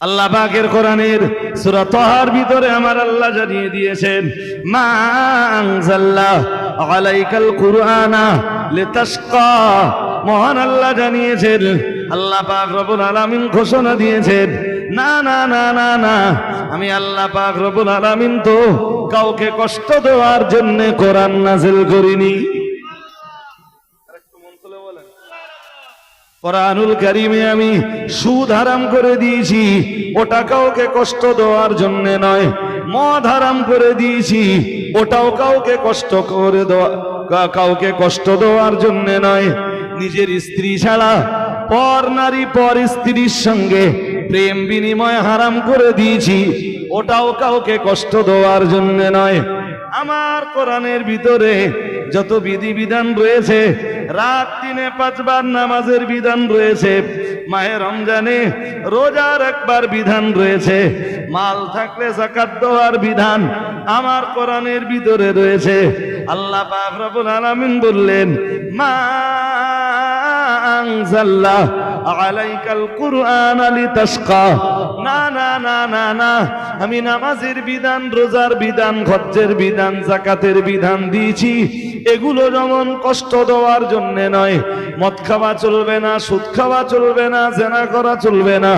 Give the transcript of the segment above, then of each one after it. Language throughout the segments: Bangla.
আল্লাহ পাকের কোরআনের সূরা তাহার ভিতরে আমার আল্লাহ জানিয়ে দিয়েছেন, মা কুরআনা লিতাশকা। মহান আল্লাহ জানিয়েছেন, আল্লাহ পাক রবুল আলামিন ঘোষণা দিয়েছেন, না না না না না, আমি আল্লাহ পাক রবুল আলামিন তো কাউকে কষ্ট দেওয়ার জন্য কোরআন নাজিল করিনি। কোরআনুল কারিমে আমি সুদ হারাম করে দিয়েছি ওটা কাউকে কষ্ট দেওয়ার জন্য নয়, মদ হারাম করে দিয়েছি, ওটাও কাউকে কষ্ট করে দেওয়া কাউকে কষ্ট দেওয়ার জন্য নয়। নিজের স্ত্রী ছাড়া পর নারী পর স্ত্রীর সঙ্গে প্রেম বিনিময় হারাম করে দিয়েছি, ওটাও কাউকে কষ্ট দেওয়ার জন্য নয়। আমার কোরআনের ভিতরে যত বিধিবিধান রয়েছে রাত দিনে পাঁচবার নামাজের বিধান রয়েছে। মাহে রমজানে রোজার একবার বিধান রয়েছে। মাল থাকলে জাকাত দেওয়ার বিধান আমার কোরআনের ভিতরে রয়েছে। আল্লাহ পাক আলামিন বললেন, মা আলাইকাল কুরআন না না না না না। আমি নামাজের বিধান, রোজার বিধান, হজ্জের বিধান, জাকাতের বিধান দিয়েছি। এগুলো যেমন কষ্ট দেওয়ার জন্য নয়। মদ খাওয়া চলবে না, সুদ খাওয়া চলবে না, জেনা করা চলবে না,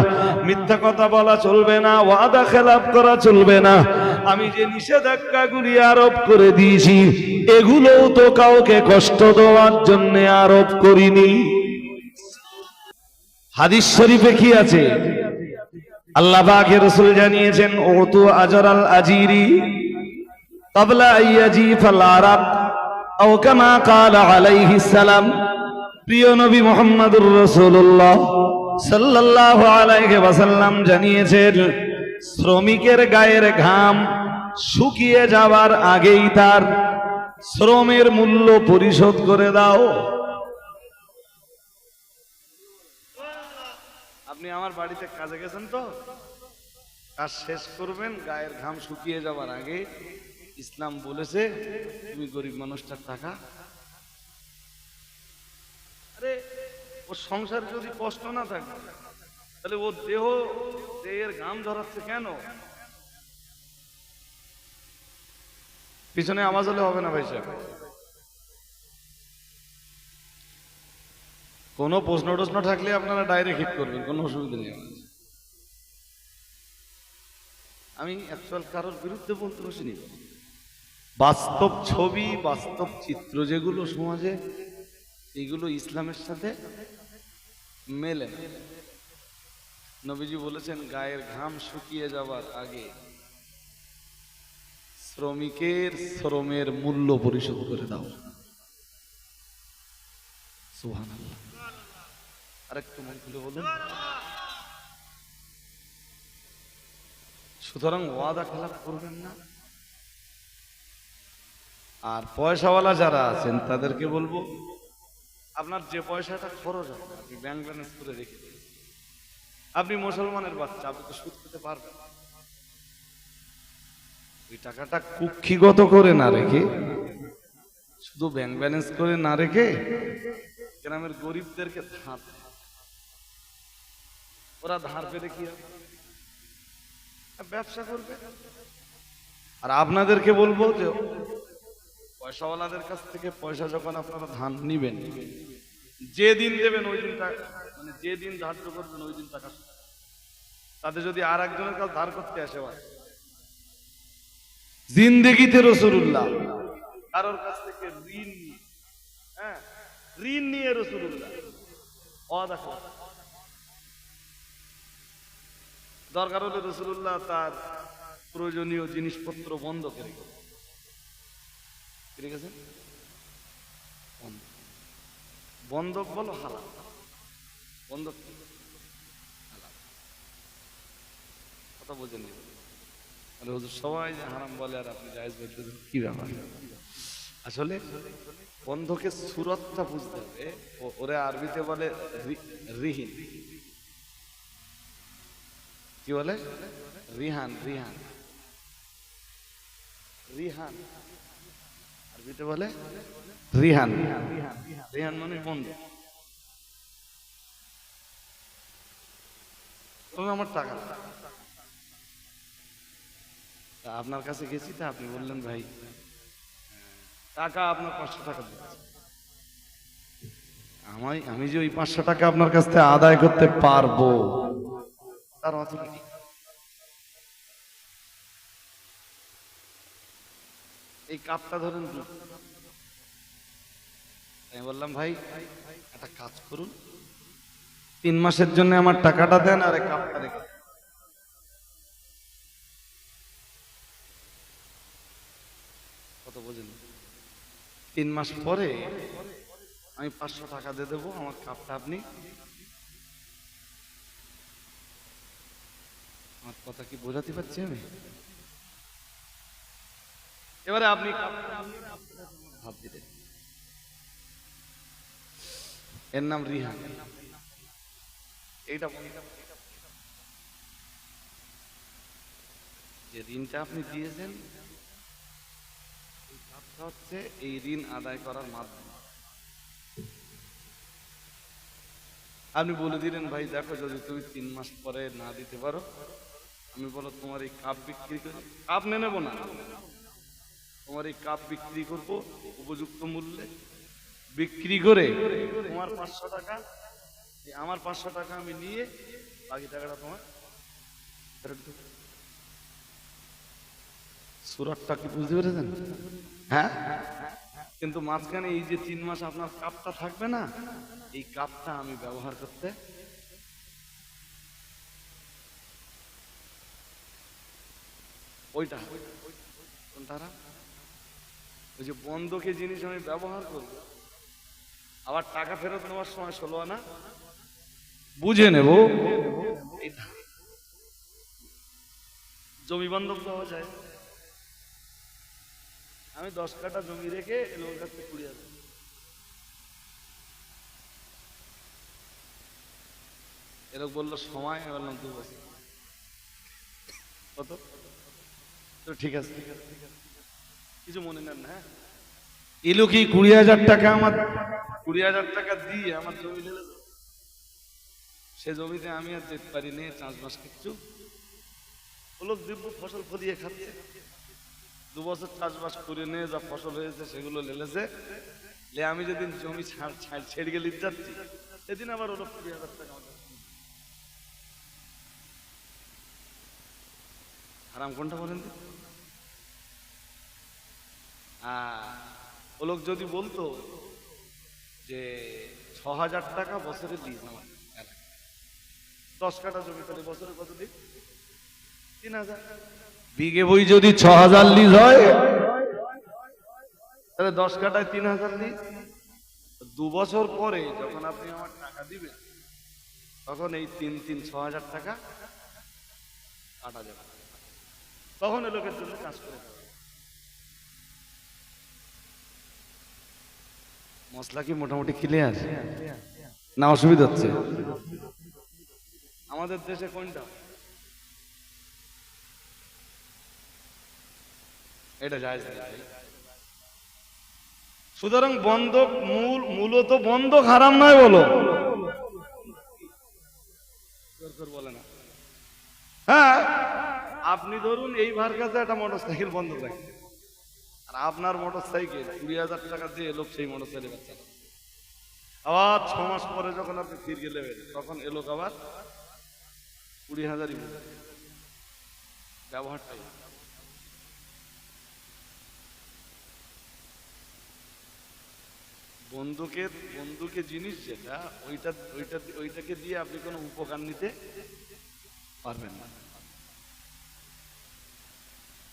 মিথ্যা কথা বলা চলবে না, ওয়াদা খেলাপ করা চলবে না। আমি যে নিষেধাজ্ঞাগুলি আরোপ করে দিয়েছি, এগুলোও তো কাউকে কষ্ট দেওয়ার জন্য আরোপ করিনি। হাদিস শরীফে কি আছে? আল্লাহ পাকে রসুল জানিয়েছেন ও তো আজর আল আজিরি তাবলা ইয়াজি ফাল আরাব আও কামা কাল আলাইহিস সালাম। প্রিয় নবী মোহাম্মদুর রসুল্লাহ সাল্লাল্লাহু আলাইহি ওয়াসাল্লাম জানিয়েছেন, শ্রমিকের গায়ের ঘাম শুকিয়ে যাওয়ার আগেই তার শ্রমের মূল্য পরিশোধ করে দাও। আপনি আমার বাড়িতে কাজে গেছেন তো? কাজ শেষ করবেন, গায়ের ঘাম শুকিয়ে যাওয়ার আগে ইসলাম বলেছে, তুমি গরিব মানুষটার টাকা। আরে, ওর সংসার যদি কষ্ট না থাকে, তাহলে ও দেহ, দেহের ঘাম ধরাচ্ছে কেন? পিছনে আওয়াজ হলে হবে না ভাই সাহেব। কোনো প্রশ্ন টশ্ন থাকলে আপনারা ডাইরেক্ট হিট করবেন, কোনো অসুবিধা নেই আমি অ্যাকচুয়াল কারোর বিরুদ্ধে বলতে বসিনি। বাস্তব ছবি, বাস্তব চিত্র যেগুলো সমাজে, এগুলো ইসলামের সাথে মেলে নবীজি বলেছেন, গায়ের ঘাম শুকিয়ে যাওয়ার আগে শ্রমিকের শ্রমের মূল্য পরিশোধ করে দাও। সুবহানাল্লাহ। আরেকটু মন খুলে বলুন। সুতরাং ওয়াদা খেলাপ করবেন না। আর পয়সাওয়ালা যারা আছেন, তাদেরকে বলব, আপনার যে পয়সাটা খরচ হবে, আপনি ব্যাংক ব্যালেন্স করে রেখে দিন। আপনি মুসলমানের বাচ্চা, আপনি তো সুদ খেতে পারবেন ওই টাকাটা কুক্ষিগত করে না রেখে, শুধু ব্যাংক ব্যালেন্স করে না রেখে, গ্রামের গরিবদেরকে দেয়। ওরা ধার পেলে কি হবে? ব্যবসা করবে? আর আপনাদেরকে বলব যে পয়সাওয়ালাদের কাছ থেকে পয়সা যখন আপনারা ধান নিবেন যে দিন দেবেন ওই দিন টাকা মানে যে দিন ধার্য করবেন ওই দিন টাকা। তাতে যদি আর একজনের কাছে ধার করতে আসে ভাই। জিন্দেগিতে রসুল্লাহ কারোর কাছ থেকে ঋণ নিয়ে হ্যাঁ ঋণ নিয়ে রসুল্লাহ অ দেখো দরকার হলে রসুল্লাহ তার প্রয়োজনীয় জিনিসপত্র বন্ধ করে রেখেছেন? বন্ধক। বলো হালাল। বন্ধক কথা বোঝেন তাহলে সবাই যে হারাম বলে আর আপনি জায়েজ বলতেছেন কি ব্যাপার? আসলে বন্ধকের সুরতটা বুঝতে হবে ওরে আরবিতে বলে রিহিন। কি বলে? রিহান রিহান। রিহান। আরবিতে বলে? রিহান। রিহান মানে বন্ধ। তুমি আমার টাকা আপনার কাছে গেছি তা আপনি বললেন, ভাই, টাকা আপনার পাঁচশো টাকা দিচ্ছি আমি আমি যে ওই পাঁচশো টাকা আপনার কাছ থেকে আদায় করতে পারব তার এই কাপটা ধরেন। আমি বললাম, ভাই, একটা কাজ করুন। তিন মাসের জন্য আমার টাকাটা দেন আর কাপটা রেখে কত বোঝেন? তিন মাস পরে আমি পাঁচশো টাকা দিয়ে দেবো, আমার কাপটা আপনি আমার কথা কি বোঝাতে পারছি আমি? এবারে আপনি ভাব দিলেন এর নাম রিহান। এইটা যে ঋণটা আপনি দিয়েছেন হচ্ছে এই ঋণ আদায় করার মাধ্যম। আপনি বলে দিলেন ভাই দেখো যদি তুমি তিন মাস পরে না দিতে পারো আমি বলো, তোমার এই কাপ বিক্রি করে কাপ নিয়ে নেব না? তোমার এই কাপ বিক্রি করব উপযুক্ত মূল্যে? বিক্রি করে তোমার পাঁচশো টাকা আমার পাঁচশো টাকা আমি নিয়ে বাকি টাকাটা তোমার। সুরাটটা কি বুঝতে পেরেছেন? হ্যাঁ? কিন্তু মাঝখানে এই যে তিন মাস আপনার কাপটা থাকবে না, এই কাপটা আমি ব্যবহার করতে ওইটা। হারাম? ওই যে বন্ধকে জিনিস আমি ব্যবহার করব। আবার টাকা ফেরত নেওয়ার সময় ষোলো আনা। বুঝে নেব। জমি বন্ধক দেওয়া যায়। আমি দশ কাটা জমি রেখে লোকের কাছ থেকে কুড়ি হাজার। এরকম বলল সময়? বললাম দু বছর। কত? তো ঠিক আছে। কিছু মনে নেন হ্যাঁ? এলো কি কুড়ি হাজার টাকা আমার কুড়ি হাজার টাকা দিয়ে আমার জমি ঢেলে সে জমিতে আমি আর যেতে পারি নি চাষবাস কিচ্ছু। হলো দিব্য ফসল ফদিয়ে খাচ্ছে। দু বছর চাষবাস করে নিয়ে যা ফসল হয়েছে সেগুলো লেলেছে। লে আমি যেদিন জমি ছাড় ছাড় ছেড়ে গেলে যাচ্ছি সেদিন আবার ওরা কুড়ি হাজার টাকা। হারাম কোনটা বলেন ও লোক যদি বলতো যে ছ হাজার টাকা বছরে দিস আমার। দশ কাটা জমি তাহলে বছরে কত দিন? তিন হাজার বিঘে বই যদি ছ হাজার লিজ হয় তাহলে দশ কাটায় তিন হাজার দিন দু বছর পরে যখন আপনি আমার টাকা দিবেন তখন এই তিন তিন ছ হাজার টাকা কাটা যাবে তখন এ লোকের জন্য কাজ করে মশলা কি মোটামুটি ক্লিয়ার না অসুবিধা হচ্ছে? আমাদের দেশে কোনটা? এটা যায় সুতরাং বন্ধক মূল, মূলত বন্ধক হারাম নয় বলো। বলে না। হ্যাঁ আপনি ধরুন এই ভার কাছে একটা মোটর সাইকেল বন্ধ রাখেন আর আপনার মোটর সাইকেল কুড়ি হাজার টাকা দিয়ে লোক সেই মোটর সাইকেল আবার ছ মাস পরে যখন আপনি ফিরে নেবেন, তখন এলোক আবার কুড়ি হাজারই ব্যবহারটাই বন্দুকের বন্দুকের জিনিস যেটা, ওইটা ওইটা, ওইটাকে দিয়ে আপনি কোনো উপকার নিতে পারবেন না।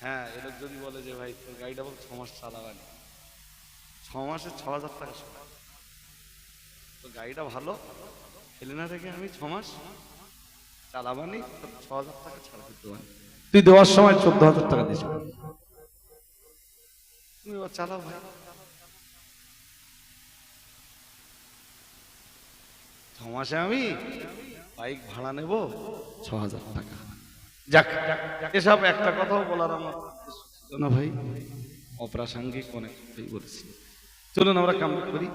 হ্যাঁ এবার যদি বলে যে ভাই তোর গাড়িটা বল ছ মাস চালাবানি। ছ মাসে ছ হাজার টাকা সময় তো গাড়িটা ভালো ফেলে না থেকে আমি ছ মাস চালাবানি ছ হাজার টাকা ছাড়া দিতে পারি তুই দেওয়ার সময় চোদ্দ হাজার টাকা দিস তুমি এবার চালাও ভাই। ছ মাসে আমি বাইক ভাড়া নেব ছ হাজার টাকা। যাক এসব একটা কথাও বলার আমার ভাই। অপ্রাসঙ্গিক অনেক বলেছি। চলুন আমরা কাম করি।